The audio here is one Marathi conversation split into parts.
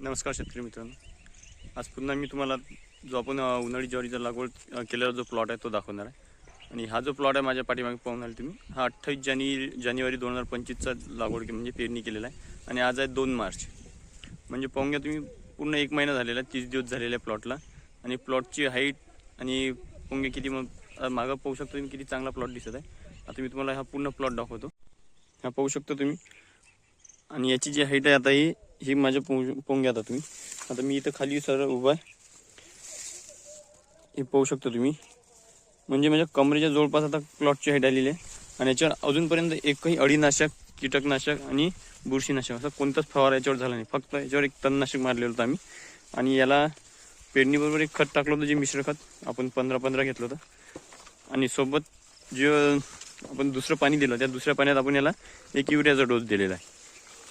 नमस्कार शेतकरी मित्रांनो. आज पुन्हा मी तुम्हाला जो आपण उन्हाळी ज्वारीचा लागवड केलेला जो प्लॉट आहे तो दाखवणार आहे. आणि हा जो प्लॉट आहे माझ्या पाठीमागे पाहून आले तुम्ही हा अठ्ठावीस जाने जानेवारी दोन हजार पंचवीसचा लागवड के- म्हणजे पेरणी केलेला आहे. आणि आज आहे दोन मार्च. म्हणजे पाहून घ्या तुम्ही पूर्ण एक महिना झालेला आहे तीस दिवस झालेला आहे प्लॉटला. आणि प्लॉटची हाईट आणि पाहून घ्या किती मग मागं पाहू शकता तुम्ही किती चांगला प्लॉट दिसत आहे. आता मी तुम्हाला हा पूर्ण प्लॉट दाखवतो. हा पाहू शकता तुम्ही. आणि याची जी हाईट आहे आता ही ही माझ्या पोंग पोंग आता तुम्ही. आता मी इथं खाली सर उभा आहे. हे पाहू शकता तुम्ही. म्हणजे माझ्या कमरेच्या जवळपास आता प्लॉटची हाईट आलेली आहे. आणि याच्यावर अजूनपर्यंत एकही अळीनाशक कीटकनाशक आणि बुरशीनाशक असं कोणताच फवारा याच्यावर झाला नाही. फक्त याच्यावर एक तणनाशक मारलेलं होतं आम्ही. आणि याला पेरणीबरोबर एक खत टाकलं होतं जे मिश्र खत. आपण पंधरा पंधरा घेतलं होतं. आणि सोबत जे आपण दुसरं पाणी दिलं त्या दुसऱ्या पाण्यात आपण याला एक युरियाचा डोस दिलेला आहे.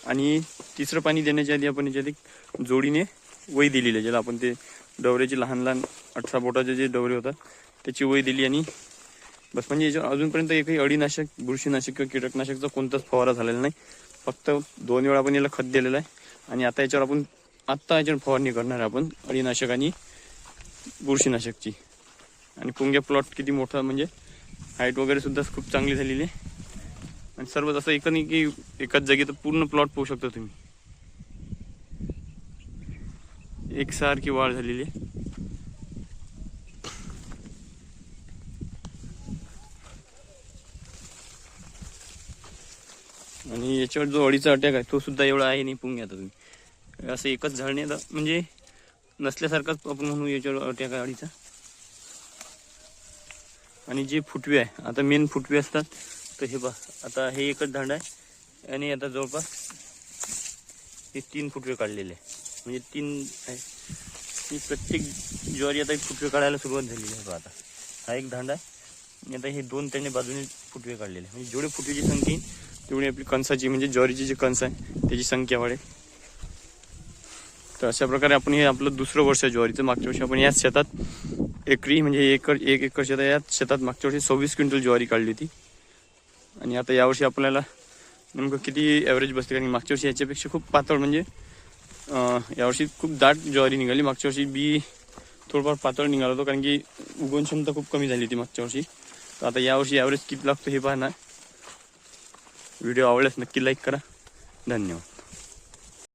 आणि तिसरं पाणी देण्याच्या आधी आपण याच्यात एक जोडीने वही दिलेली आहे ज्याला आपण ते डवऱ्याचे लहान लहान अठरा बोटाचे जे डवरे होतात त्याची वही दिली आणि बस म्हणजे याच्यावर अजूनपर्यंत एकही अळीनाशक बुरशीनाशक किंवा कीटकनाशकचा कोणताच फवारा झालेला नाही. फक्त दोन वेळा आपण याला खत दिलेलं आहे आणि आता याच्यावर आपण आत्ता याच्यावर फवारणी करणार आहे आपण अळीनाशक आणि बुरशीनाशकची. आणि पुंग्या प्लॉट किती मोठा म्हणजे हाईट वगैरे सुद्धा खूप चांगली झालेली आहे. आणि सर्व असं एक नाही की एकाच जागी तर पूर्ण प्लॉट पोहू शकता तुम्ही. एकसारखी वाढ झालेली आहे. आणि याच्यावर जो अडीचा अटॅक आहे तो सुद्धा एवढा आहे नाही पुंग आता तुम्ही. असं एकच झाड आता म्हणजे नसल्यासारखाच आपण म्हणू याच्यावर अटॅक आहे अडीचा. आणि जे फुटवे आहे आता मेन फुटवे असतात तर हे बघ आता हे एकच झाड आहे. आणि आता जवळपास हे तीन फुटवे काढलेले आहे. म्हणजे तीन आहे. ही प्रत्येक ज्वारी आता एक फुटवे काढायला सुरुवात झालेली आहे आता. हा एक धांडा आहे. आणि आता हे दोन त्याने बाजूने फुटवे काढलेले. म्हणजे जेवढे फुटवेची संख्या येईल तेवढी आपली कणसाची म्हणजे ज्वारीची जी कणस आहे त्याची संख्या वाढेल. तर अशा प्रकारे आपण हे आपलं दुसरं वर्ष आहे ज्वारीचं. मागच्या वर्षी आपण याच शेतात एकरी म्हणजे एकर एक एकर शेतात याच शेतात मागच्या वर्षी सव्वीस क्विंटल ज्वारी काढली होती. आणि आता यावर्षी आपल्याला नेमकं किती ॲव्हरेज बसते? कारण मागच्या वर्षी याच्यापेक्षा खूप पातळ म्हणजे यावर्षी खूप दाट ज्वारी निघाली. मागच्या वर्षी बी थोडंफार पातळ निघाला होतो कारण की उगवण क्षमता खूप कमी झाली होती मागच्या वर्षी. तर आता यावर्षी ॲव्हरेज किती लागतो हे पाहणार. व्हिडिओ आवडल्यास नक्की लाईक करा. धन्यवाद.